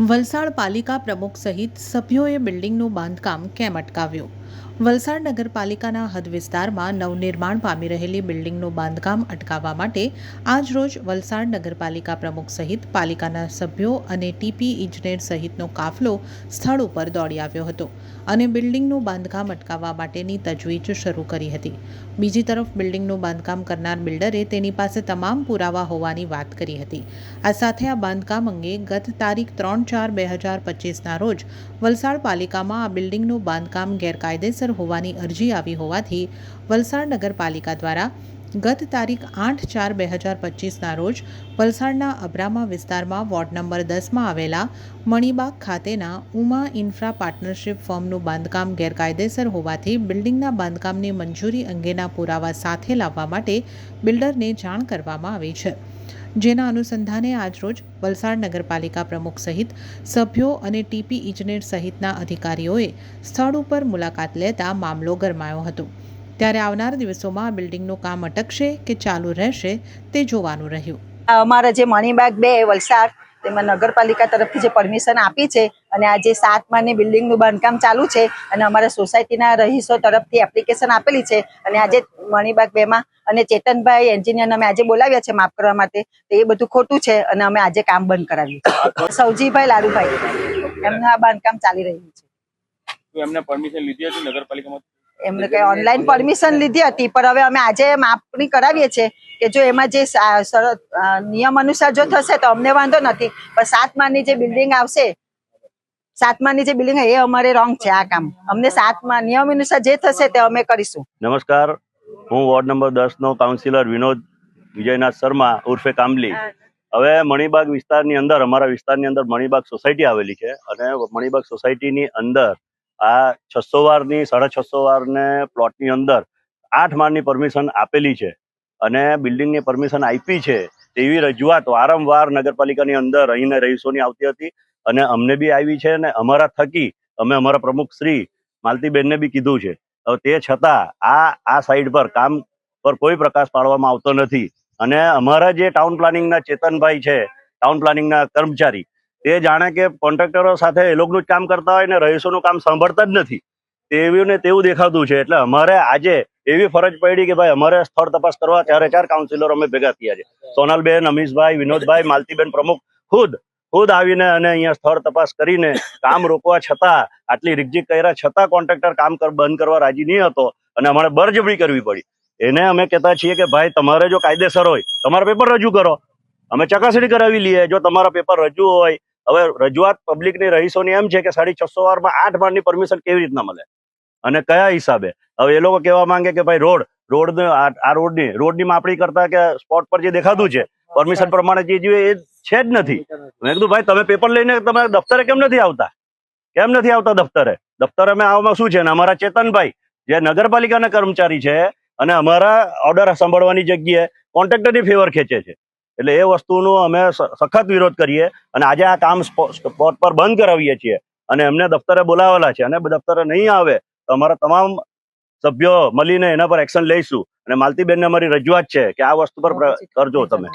વલસાડ પાલિકા પ્રમુખ સહિત સભ્યોએ બિલ્ડિંગનું બાંધકામ કેમ અટકાવ્યું? વલસાડ નગરપાલિકાના હદ વિસ્તારમાં નવનિર્માણ પામી રહેલી બિલ્ડિંગનું બાંધકામ અટકાવવા માટે આજરોજ વલસાડ નગરપાલિકા પ્રમુખ સહિત પાલિકાના સભ્યો અને ટીપી ઇજનેર સહિતનો કાફલો સ્થળ ઉપર દોડી આવ્યો હતો અને બિલ્ડિંગનું બાંધકામ અટકાવવા માટેની તજવીજ શરૂ કરી હતી. બીજી તરફ બિલ્ડિંગનું બાંધકામ કરનાર બિલ્ડરે તેની પાસે તમામ પુરાવા હોવાની વાત કરી હતી. આ સાથે આ બાંધકામ અંગે ગત તારીખ ત્રણ ચાર બે હજાર પચીસના રોજ વલસાડ પાલિકામાં આ બિલ્ડિંગનું બાંધકામ ગેરકાયદેસર હોવાની અરજી આવી હોવાથી વલસાડ નગરપાલિકા દ્વારા ગત તારીખ આઠ ચાર બે હજાર પચીસના રોજ વલસાડના અબ્રામા વિસ્તારમાં વોર્ડ નંબર દસમાં આવેલા મણિબાગ ખાતેના ઉમા ઇન્ફ્રા પાર્ટનરશિપ ફર્મનું બાંધકામ ગેરકાયદેસર હોવાથી બિલ્ડિંગના બાંધકામની મંજૂરી અંગેના પુરાવા સાથે લાવવા માટે બિલ્ડરને જાણ કરવામાં આવી છે. જેના અનુસંધાને આજરોજ વલસાડ નગરપાલિકા પ્રમુખ સહિત સભ્યો અને ટીપી ઇજનેર સહિતના અધિકારીઓએ સ્થળ ઉપર મુલાકાત લેતા મામલો ગરમાયો હતો. ત્યારે આવનાર દિવસોમાં આ બિલ્ડિંગનું કામ અટકશે કે ચાલુ રહેશે તે જોવાનું રહ્યું. અમારા જે મણિબાગ બે વલસાડ તેમાં નગરપાલિકા તરફથી જે પરમિશન આપી છે અને આ જે સાત માળની બિલ્ડિંગનું બાંધકામ ચાલુ છે અને અમારા સોસાયટીના રહીશો તરફથી એપ્લિકેશન આપેલી છે અને આજે મણિબાગ બેમાં અને ચેતનભાઈ એન્જિનિયરને અમે આજે બોલાવ્યા છે માફ કરવા માટે તો એ બધું ખોટું છે અને અમે આજે કામ બંધ કરાવ્યું છે. સૌજીભાઈ લાલુભાઈ એમનું આ બાંધકામ ચાલી રહ્યું છે. એમને પરમિશન લીધી હતી નગરપાલિકામાં? એમને કઈ ઓનલાઈન પરમિશન લીધી હતી પણ હવે અમે આજે માપણી કરાવીએ છીએ કે જો એમાં જે શરત, નિયમ અનુસાર જો થશે તો અમને વાંધો નથી. પણ સાતમાની જે બિલ્ડિંગ આવશે સાતમાની જે બિલ્ડિંગ એ અમારે રોંગ છે આ કામ. અમને સાતમા નિયમ અનુસાર જે થશે તે અમે કરીશું. નમસ્કાર. હું વોર્ડ નંબર દસ નો કાઉન્સિલર વિનોદ વિજયનાથ શર્મા ઉર્ફે કામલી. હવે મણિબાગ વિસ્તારની અંદર અમારા વિસ્તારની અંદર મણિબાગ સોસાયટી આવેલી છે અને મણિબાગ સોસાયટીની અંદર આ છસો વારની, સાડા છસો વારને પ્લોટની અંદર આઠ માળની પરમિશન આપેલી છે અને બિલ્ડિંગની પરમિશન આપી છે તેવી રજૂઆત વારંવાર નગરપાલિકાની અંદર અહીંના રહીશોની આવતી હતી અને અમને બી આવી છે અને અમારા થકી અમે અમારા પ્રમુખ શ્રી માલતીબેનને બી કીધું છે. હવે તે છતાં આ આ સાઈડ પર કામ પર કોઈ પ્રકાશ પાડવામાં આવતો નથી અને અમારા જે ટાઉન પ્લાનિંગના ચેતનભાઈ છે ટાઉન પ્લાનિંગના કર્મચારી તે જાણે કે કોન્ટ્રાક્ટરો સાથે એ લોકોનું જ કામ કરતા હોય ને રહીશોનું કામ સાંભળતા જ નથી. તેવું ને તેવું દેખાતું છે. એટલે અમારે આજે એવી ફરજ પડી કે ભાઈ અમારે સ્થળ તપાસ કરવા ચારે ચાર કાઉન્સિલરો અમે ભેગા થયા છે. સોનલબેન, અમીશભાઈ, વિનોદભાઈ, માલતીબેન પ્રમુખ ખુદ ખુદ આવીને અને અહીંયા સ્થળ તપાસ કરીને કામ રોકવા છતાં, આટલી રીકજીક કર્યા છતાં કોન્ટ્રાક્ટર કામ બંધ કરવા રાજી નહીં હતો અને અમારે બરજબરી કરવી પડી. એને અમે કહેતા છીએ કે ભાઈ તમારે જો કાયદેસર હોય, તમારા પેપર રજૂ કરો. અમે ચકાસણી કરાવી લઈએ, જો તમારા પેપર રજૂ હોય હવે રજૂઆત પબ્લિકની રહીશોની એમ છે કે સાડી છસો વારમાં આઠ માળની પરમિશન કેવી રીતના મળે? અને કયા હિસાબે? હવે એ લોકો કહેવા માંગે કે ભાઈ રોડ રોડ આ રોડની રોડની માપણી કરતા કે સ્પોટ પર જે દેખાતું છે પરમિશન પ્રમાણે જે જોઈએ એ છે જ નથી. મેં કીધું ભાઈ તમે પેપર લઈને તમે દફતરે કેમ નથી આવતા? કેમ નથી આવતા દફતરે? દફતરે અમે આવવામાં શું છે? ને અમારા ચેતનભાઈ જે નગરપાલિકાના કર્મચારી છે અને અમારા ઓર્ડર સાંભળવાની જગ્યાએ કોન્ટ્રાક્ટરની ફેવર ખેંચે છે. એટલે એ વસ્તુનો અમે સખત વિરોધ કરીએ અને આજે આ કામ સ્પો- સ્પોટ પર બંધ કરાવીએ છીએ. અને એમને દફતરે બોલાવેલા છે અને દફતરે નહીં આવે તો અમારા તમામ સભ્યો મળીને એના પર એક્શન લઈશું. અને માલતીબેનને અમારી રજૂઆત છે કે આ વસ્તુ પ્ર- કરજો તમે.